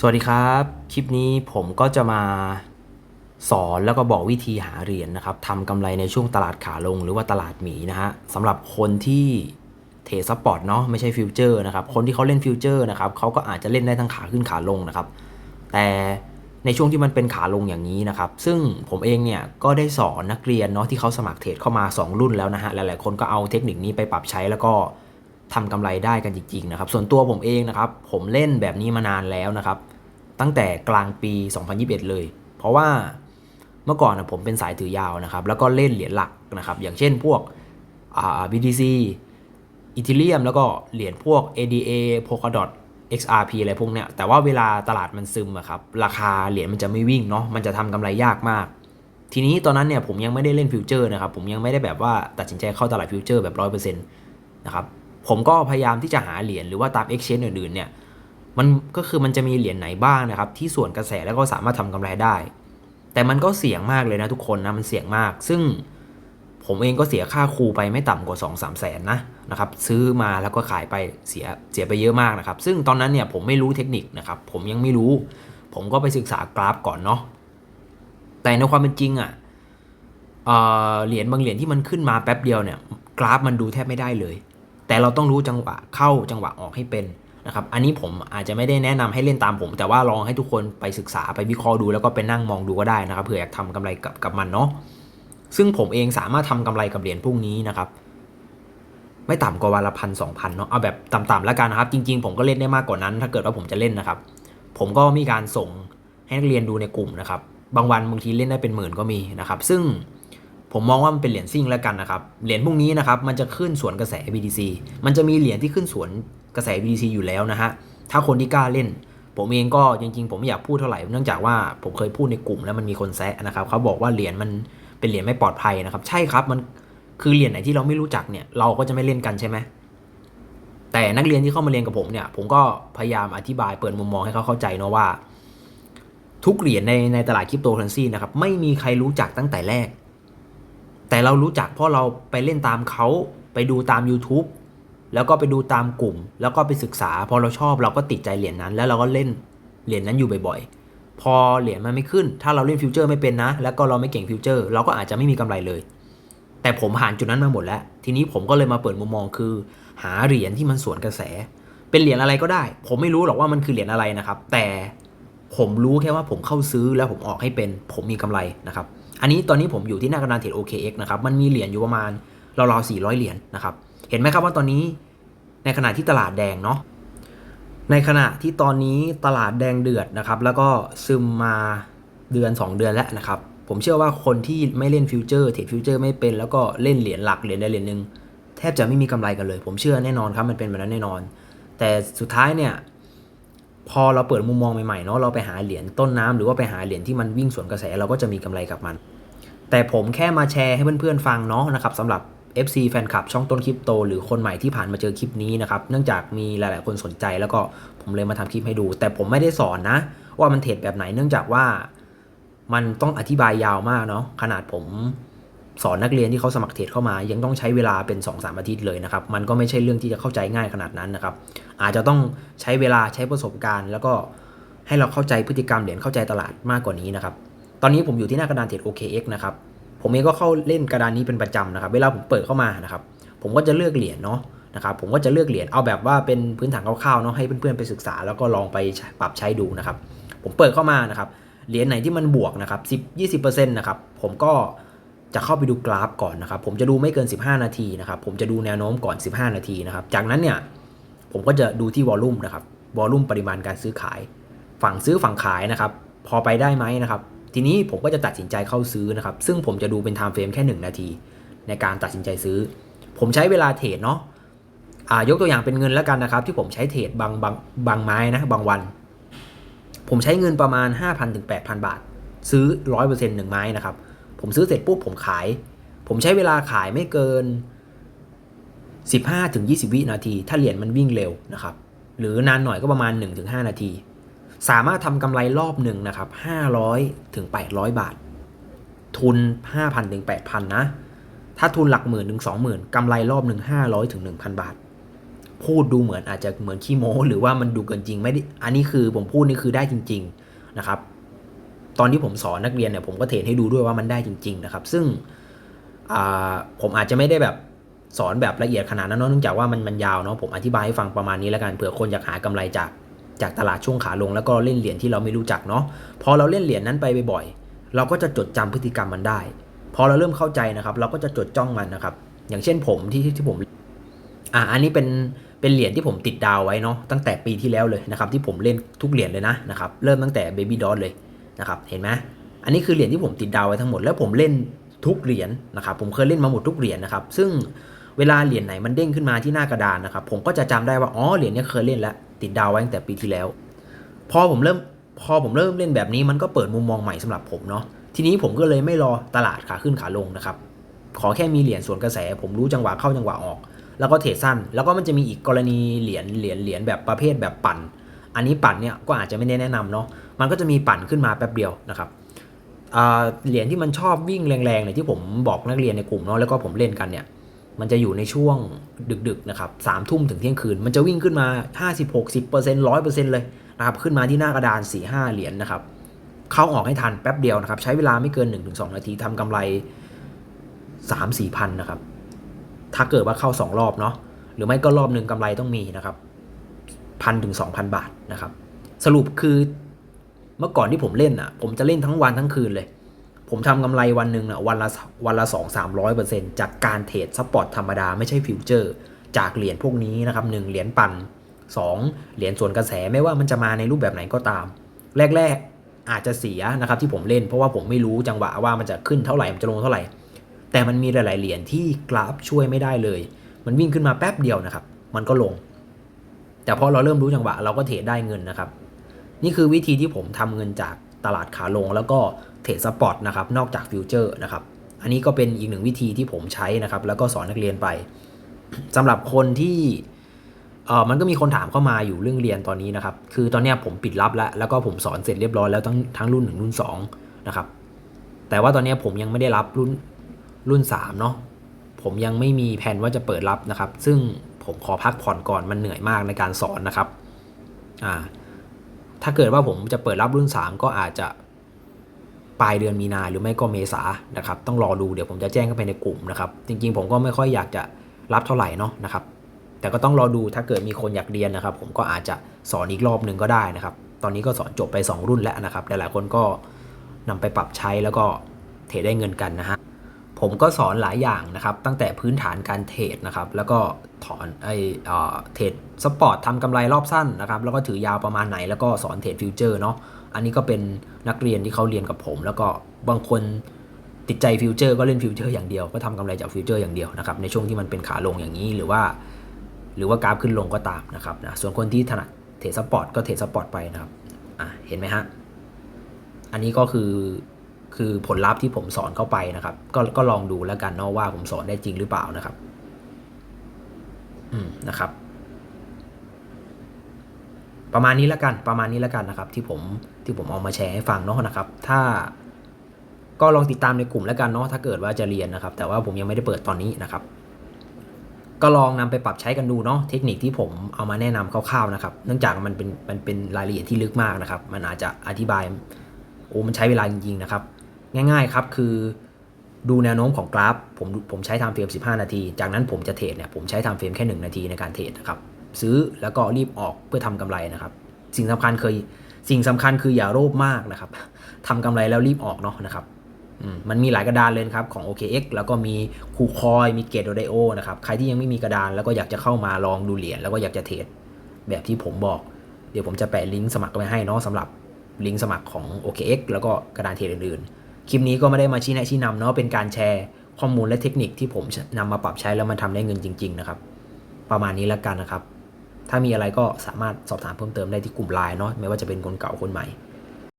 สวัสดีครับ คลิปนี้ผมก็จะมาสอนแล้วก็บอกวิธีหาเหรียญนะครับทำกำไรในช่วงตลาดขาลงหรือว่าตลาดหมีนะฮะสำหรับคนที่เทรดซัพพอร์ตเนาะไม่ใช่ฟิวเจอร์นะครับ คนที่เขาเล่นฟิวเจอร์นะครับเขาก็อาจจะเล่นได้ทั้งขาขึ้นขาลงนะครับ แต่ในช่วงที่มันเป็นขาลงอย่างนี้นะครับ ซึ่งผมเองเนี่ยก็ได้สอนนักเรียนเนาะที่เขาสมัครเทรดเข้ามา 2 รุ่นแล้วนะฮะหลายๆคนก็เอาเทคนิคนี้ไปปรับใช้แล้วก็ ทำกำไรได้กันจริงๆนะครับส่วนตัวผมเองนะครับผมเล่นแบบนี้มานานแล้วนะครับ ตั้งแต่กลางปี 2021 เลย เพราะว่าเมื่อก่อนนะผมเป็นสายถือยาวนะครับ แล้วก็เล่นเหรียญหลักนะครับ อย่างเช่นพวกอ่า BTC อีเทเรียมแล้วก็เหรียญพวก ADA Polkadot XRP อะไรพวกเนี้ย แต่ว่าเวลาตลาดมันซึมอะครับ ราคาเหรียญมันจะไม่วิ่งเนาะ มันจะทำกำไรยากมาก ทีนี้ตอนนั้นเนี่ยผมยังไม่ได้เล่นฟิวเจอร์นะครับ ผมยังไม่ได้แบบว่าตัดสินใจเข้าตลาดฟิวเจอร์แบบ 100%นะครับ ผมก็พยายามที่จะหาเหรียญหรือว่าตาม exchange อื่นๆเนี่ยมันก็คือมันจะมีเหรียญไหนบ้างนะครับ ที่ส่วนกระแสแล้วก็สามารถทำกำไรได้ แต่มันก็เสี่ยงมากเลยนะทุกคนนะมันเสี่ยงมาก ซึ่งผมเองก็เสียค่าครูไปไม่ต่ำกว่า 2 3 0 0แสนนะนะครับซื้อมาแล้วก็ขายไปเสียเสียไปเยอะมากนะครับ ซึ่งตอนนั้นเนี่ยผมไม่รู้เทคนิคนะครับผมยังไม่รู้ ผมก็ไปศึกษากราฟก่อนเนาะแต่ในความเป็นจริงอะ่ะเเหรียญบางเหรียญที่มันขึ้นมาแป๊บเดียวเนี่ยกราฟมันดูแทบไม่ได้เลย แต่เราต้องรู้จังหวะเข้าจังหวะออกให้เป็นนะครับ อันนี้ผมอาจจะไม่ได้แนะนำให้เล่นตามผม แต่ว่าลองให้ทุกคนไปศึกษาไปวิเคราะห์ดูแล้วก็ไปนั่งมองดูก็ได้นะครับเผื่ออยากทำกำไรกับกับมันเนาะซึ่งผมเองสามารถทำกำไรกับเหรียญพวกนี้นะครับไม่ต่ำกว่าวันละพันสองพันเนาะเอาแบบต่ำๆแล้วกันนะครับ จริง ๆ ผมก็เล่นได้มากกว่านั้น ถ้าเกิดว่าผมจะเล่นนะครับ ผมก็มีการส่งให้นักเรียนดูในกลุ่มนะครับ บางวันบางทีเล่นได้เป็นหมื่นก็มีนะครับ ซึ่ง ผมมองว่ามันเป็นเหรียญซิ่งแล้วกันนะครับ เหรียญพวกนี้นะครับมันจะขึ้นสวนกระแส BTC มันจะมีเหรียญที่ขึ้นสวนกระแส BTC อยู่แล้วนะฮะ ถ้าคนที่กล้าเล่น ผมเองก็จริง ๆ ผมไม่อยากพูดเท่าไหร่ เนื่องจากว่าผมเคยพูดในกลุ่มแล้วมันมีคนแซะนะครับเขาบอกว่าเหรียญมันเป็นเหรียญไม่ปลอดภัยนะครับ ใช่ครับมันคือเหรียญไหนที่เราไม่รู้จักเนี่ยเราก็จะไม่เล่นกันใช่ไหมแต่นักเรียนที่เข้ามาเรียนกับผมเนี่ยผมก็พยายามอธิบายเปิดมุมมองให้เขาเข้าใจเนาะว่า ทุกเหรียญในในตลาดคริปโตเคอเรนซีนะครับไม่มีใครรู้จักตั้งแต่แรก แต่เรารู้จักเพราะเราไปเล่นตามเขาไปดูตาม YouTube แล้วก็ไปดูตามกลุ่ม แล้วก็ไปศึกษา พอเราชอบเราก็ติดใจเหรียญนั้น แล้วเราก็เล่นเหรียญนั้นอยู่บ่อยๆ พอเหรียญมันไม่ขึ้น ถ้าเราเล่นฟิวเจอร์ไม่เป็นนะ แล้วก็เราไม่เก่งฟิวเจอร์ เราก็อาจจะไม่มีกำไรเลย แต่ผมผ่านจุดนั้นมาหมดแล้ว ทีนี้ผมก็เลยมาเปิดมุมมองคือ หาเหรียญที่มันสวนกระแส เป็นเหรียญอะไรก็ได้ ผมไม่รู้หรอกว่ามันคือเหรียญอะไรนะครับ แต่ผมรู้แค่ว่าผมเข้าซื้อแล้วผมออกให้เป็น ผมมีกำไรนะครับ อันนี้ตอนนี้ผมอยู่ที่หน้ากระดานเทรด OKX นะครับ มันมีเหรียญอยู่ประมาณราวๆ400 เหรียญนะครับ เห็นไหมครับว่าตอนนี้ในขณะที่ตลาดแดงเนาะ ในขณะที่ตอนนี้ตลาดแดงเดือดนะครับ แล้วก็ซึมมาเดือน 2 เดือนแล้วนะครับ ผมเชื่อว่าคนที่ไม่เล่นฟิวเจอร์เทรดฟิวเจอร์ไม่เป็น แล้วก็เล่นเหรียญหลักเหรียญใดเหรียญหนึ่งแทบจะไม่มีกำไรกันเลย ผมเชื่อแน่นอนครับมันเป็นแบบนั้นแน่นอน แต่สุดท้ายเนี่ย พอเราเปิดมุมมองใหม่ๆเนาะเราไปหาเหรียญต้นน้ำหรือว่าไปหาเหรียญที่มันวิ่งสวนกระแสเราก็จะมีกำไรกับมัน แต่ผมแค่มาแชร์ให้เพื่อนๆฟังเนาะนะครับสำหรับ FC แฟนคลับช่องต้นคริปโต หรือคนใหม่ที่ผ่านมาเจอคลิปนี้นะครับเนื่องจากมีหลายๆคนสนใจแล้วก็ผมเลยมาทำคลิปให้ดู แต่ผมไม่ได้สอนนะ ว่ามันเทรดแบบไหนเนื่องจากว่ามันต้องอธิบายยาวมากเนาะขนาดผม สอนนักเรียนที่เขาสมัครเทรดเข้ามา ยังต้องใช้เวลาเป็น 2-3 อาทิตย์เลยนะครับ มันก็ไม่ใช่เรื่องที่จะเข้าใจง่ายขนาดนั้นนะครับ อาจจะต้องใช้เวลาใช้ประสบการณ์ แล้วก็ให้เราเข้าใจพฤติกรรมเหรียญเข้าใจตลาดมากกว่านี้นะครับ ตอนนี้ผมอยู่ที่หน้ากระดานเทรด OKX นะครับ ผมเองก็เข้าเล่นกระดานนี้เป็นประจำนะครับ เวลาผมเปิดเข้ามานะครับ ผมก็จะเลือกเหรียญเนาะนะครับ ผมก็จะเลือกเหรียญเอาแบบว่าเป็นพื้นฐานคร่าวๆเนาะให้เพื่อนๆไปศึกษา แล้วก็ลองไปปรับใช้ดูนะครับ ผมเปิดเข้ามานะครับ เหรียญไหนที่มันบวกนะครับ10 20%นะครับ ผมก็ จะเข้าไปดูกราฟก่อนนะครับ ผมจะดูไม่เกิน 15 นาทีนะครับ ผมจะดูแนวโน้มก่อน 15 นาทีนะครับ จากนั้นเนี่ยผมก็จะดูที่วอลลุ่มนะครับ วอลลุ่มปริมาณการซื้อขาย ฝั่งซื้อฝั่งขายนะครับ พอไปได้ไหมนะครับ ทีนี้ผมก็จะตัดสินใจเข้าซื้อนะครับ ซึ่งผมจะดูเป็นไทม์เฟรมแค่ 1 นาที ในการตัดสินใจซื้อ ผมใช้เวลาเทรดเนาะอ่ายกตัวอย่างเป็นเงินแล้วกันนะครับ ที่ผมใช้เทรดบางบางบางไม้นะบางวัน ผมใช้เงินประมาณ 5,000ถึง8,000 บาท ซื้อ 100%หนึ่งไม้นะครับ ผมซื้อเสร็จปุ๊บผมขาย ผมใช้เวลาขายไม่เกิน 15ถึง20วินาที ถ้าเหรียญมันวิ่งเร็วนะครับ หรือนานหน่อยก็ประมาณ 1-5 นาที สามารถทำกำไรรอบหนึ่งนะครับ500ถึง800 บาท ทุน 5,000ถึง8,000 นะ ถ้าทุนหลักหมื่นถึง20,000กำไรรอบหนึ่ง500ถึง1,000 บาท พูดดูเหมือนอาจจะเหมือนขี้โม้หรือว่ามันดูเกินจริงไม่ได้อันนี้คือผมพูดนี่คือได้จริง ๆนะครับ ตอนที่ผมสอนนักเรียนเนี่ยผมก็เทรนให้ดูด้วยว่ามันได้จริง ๆ นะครับ ซึ่งผมอาจจะไม่ได้แบบสอนแบบละเอียดขนาดนั้นเนอะเนื่องจากว่ามันมันยาวเนาะผมอธิบายให้ฟังประมาณนี้แล้วกันเผื่อคนอยากหากำไรจากจากตลาดช่วงขาลง แล้วก็เล่นเหรียญที่เราไม่รู้จักเนาะพอเราเล่นเหรียญนั้นไปบ่อยๆเราก็จะจดจำพฤติกรรมมันได้ พอเราเริ่มเข้าใจนะครับ เราก็จะจดจ้องมันนะครับ อย่างเช่นผมที่ที่ผมอะอันนี้เป็นเป็นเหรียญที่ผมติดดาวไว้เนาะตั้งแต่ปีที่แล้วเลยนะครับที่ผมเล่นทุกเหรียญเลยนะนะครับเริ่มตั้งแต่ Baby d o t เลย นะครับเห็นไหมอันนี้คือเหรียญที่ผมติดดาวไว้ทั้งหมดแล้วผมเล่นทุกเหรียญนะครับผมเคยเล่นมาหมดทุกเหรียญนะครับซึ่งเวลาเหรียญไหนมันเด้งขึ้นมาที่หน้ากระดานนะครับผมก็จะจำได้ว่าอ๋อเหรียญนี้เคยเล่นแล้วติดดาวไว้ตั้งแต่ปีที่แล้ว พอผมเริ่มพอผมเริ่มเล่นแบบนี้มันก็เปิดมุมมองใหม่สำหรับผมเนาะทีนี้ผมก็เลยไม่รอตลาดขาขึ้นขาลงนะครับขอแค่มีเหรียญส่วนกระแส ผมรู้จังหวะเข้าจังหวะออก แล้วก็เทรดสั้น แล้วก็มันจะมีอีกกรณีเหรียญเหรียญเหรียญแบบประเภทแบบปั่น อันนี้ปั่นเนี่ยก็อาจจะไม่ได้แนะนำเนาะมันก็จะมีปั่นขึ้นมาแป๊บเดียวนะครับเหรียญที่มันชอบวิ่งแรงๆเนี่ยที่ผมบอกนักเรียนในกลุ่มเนาะแล้วก็ผมเล่นกันเนี่ยมันจะอยู่ในช่วงดึกๆนะครับสามทุ่มถึงเที่ยงคืน มันจะวิ่งขึ้นมา 50 60เปอร์เซ็นต์ร้อยเปอร์เซ็นต์เลยนะครับขึ้นมาที่หน้ากระดาน 4 5 เหรียญนะครับ เข้าออกให้ทันแป๊บเดียวนะครับ ใช้เวลาไม่เกิน 1-2 นาทีทำกำไร 3-4พันนะครับ ถ้าเกิดว่าเข้า 2 รอบเนาะหรือไม่ก็รอบหนึ่งกำไรต้องมีนะครับ พันถึงสองพันบาทนะครับ สรุปคือเมื่อก่อนที่ผมเล่นอะ ผมจะเล่นทั้งวันทั้งคืนเลย ผมทำกำไรวันหนึ่งอะวันละวันละสองสามร้อยเปอร์เซ็นต์จากการเทรดสปอร์ตธรรมดาไม่ใช่ฟิวเจอร์ จากเหรียญพวกนี้นะครับหนึ่งเหรียญปันสองเหรียญส่วนกระแสไม่ว่ามันจะมาในรูปแบบไหนก็ตาม แรก ๆ อาจจะเสียนะครับที่ผมเล่น เพราะว่าผมไม่รู้จังหวะว่ามันจะขึ้นเท่าไหร่มันจะลงเท่าไหร่ แต่มันมีหลาย ๆ เหรียญที่กราฟช่วยไม่ได้เลย มันวิ่งขึ้นมาแป๊บเดียวนะครับ มันก็ลง แต่พอเราเริ่มรู้จังหวะเราก็เทรดได้เงินนะครับ นี่คือวิธีที่ผมทำเงินจากตลาดขาลง แล้วก็เทรดสปอร์ตนะครับนอกจากฟิวเจอร์นะครับอันนี้ก็เป็นอีกหนึ่งวิธีที่ผมใช้นะครับ แล้วก็สอนนักเรียนไปสำหรับคนที่เออมันก็มีคนถามเข้ามาอยู่เรื่องเรียนตอนนี้นะครับ คือตอนนี้ผมปิดรับแล้ว แล้วก็ผมสอนเสร็จเรียบร้อยแล้วทั้งทั้งรุ่นหนึ่งรุ่นสองนะครับ แต่ว่าตอนนี้ผมยังไม่ได้รับรุ่นรุ่นสามเนาะ ผมยังไม่มีแผนว่าจะเปิดรับนะครับ ซึ่ง ผมขอพักผ่อนก่อนมันเหนื่อยมากในการสอนนะครับอ่าถ้าเกิดว่าผมจะเปิดรับรุ่น 3 ก็อาจจะปลายเดือนมีนาหรือไม่ก็เมษานะครับ ต้องรอดูเดี๋ยวผมจะแจ้งเข้าไปในกลุ่มนะครับ จริงๆ ผมก็ไม่ค่อยอยากจะรับเท่าไหร่เนาะนะครับ แต่ก็ต้องรอดูถ้าเกิดมีคนอยากเรียนนะครับ ผมก็อาจจะสอนอีกรอบหนึ่งก็ได้นะครับ ตอนนี้ก็สอนจบไป 2 รุ่นแล้วนะครับหลายๆคนก็นำไปปรับใช้แล้วก็เทรดได้เงินกันนะฮะ ผมก็สอนหลายอย่างนะครับ ตั้งแต่พื้นฐานการเทรดนะครับ แล้วก็ถอนไอเอ่อเทรดสปอร์ตทำกำไรรอบสั้นนะครับ แล้วก็ถือยาวประมาณไหน แล้วก็สอนเทรดฟิวเจอร์เนาะ อันนี้ก็เป็นนักเรียนที่เขาเรียนกับผม แล้วก็บางคนติดใจฟิวเจอร์ก็เล่นฟิวเจอร์อย่างเดียว ก็ทำกำไรจากฟิวเจอร์อย่างเดียวนะครับ ในช่วงที่มันเป็นขาลงอย่างนี้ หรือว่า หรือว่ากราฟขึ้นลงก็ตามนะครับนะ ส่วนคนที่ถนัดเทรดสปอร์ตก็เทรดสปอร์ตไปนะครับ อะ เห็นไหมฮะ อันนี้ก็คือ คือผลลัพธ์ที่ผมสอนเข้าไปนะครับ ก็ก็ลองดูแล้วกันเนาะว่าผมสอนได้จริงหรือเปล่านะครับ อืมนะครับ ประมาณนี้แล้วกัน ประมาณนี้แล้วกันนะครับ ที่ผมที่ผมเอามาแชร์ให้ฟังเนาะนะครับ ถ้าก็ลองติดตามในกลุ่มแล้วกันเนาะถ้าเกิดว่าจะเรียนนะครับ แต่ว่าผมยังไม่ได้เปิดตอนนี้นะครับ ก็ลองนำไปปรับใช้กันดูเนาะเทคนิคที่ผมเอามาแนะนำคร่าวๆนะครับ เนื่องจากมันเป็นมันเป็นรายละเอียดที่ลึกมากนะครับ มันอาจจะอธิบายโอ้มันใช้เวลาจริงๆนะครับ ง่ายๆครับคือดูแนวโน้มของกราฟ ผมผมใช้ไทม์เฟรม 15 นาที จากนั้นผมจะเทรดเนี่ยผมใช้ไทม์เฟรมแค่ 1 นาทีในการเทรดนะครับซื้อแล้วก็รีบออกเพื่อทำกำไรนะครับ สิ่งสำคัญเคยสิ่งสำคัญคืออย่าโลภมากนะครับทำกำไรแล้วรีบออกเนาะนะครับมันมีหลายกระดานเลยนครับของ OKX แล้วก็มีคูคอยมีเกตโดไดโอนะครับใครที่ยังไม่มีกระดานแล้วก็อยากจะเข้ามาลองดูเหรียญแล้วก็อยากจะเทรดแบบที่ผมบอก เดี๋ยวผมจะแปะลิงก์สมัครไว้ให้เนาะสำหรับลิงก์สมัครของ OKX แล้วก็กระดานเทรดอื่นๆ คลิปนี้ก็ไม่ได้มาชี้แนะชี้นำเนาะเป็นการแชร์ข้อมูลและเทคนิคที่ผมนำมาปรับใช้แล้วมันทำได้เงินจริง ๆ นะครับ ประมาณนี้แล้วกันนะครับ ถ้ามีอะไรก็สามารถสอบถามเพิ่มเติมได้ที่กลุ่มไลน์เนาะไม่ว่าจะเป็นคนเก่าคนใหม่